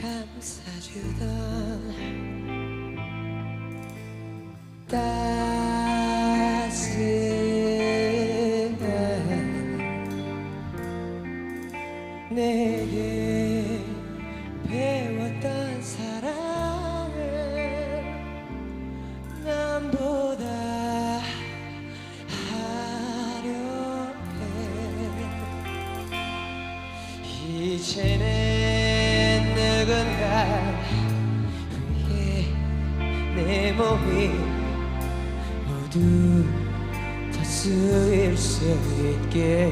감싸주던 따스한 내게 배웠던 사랑을 남보다 하려 해 이제는 내 몸이 모두 다 쓰일 수 있게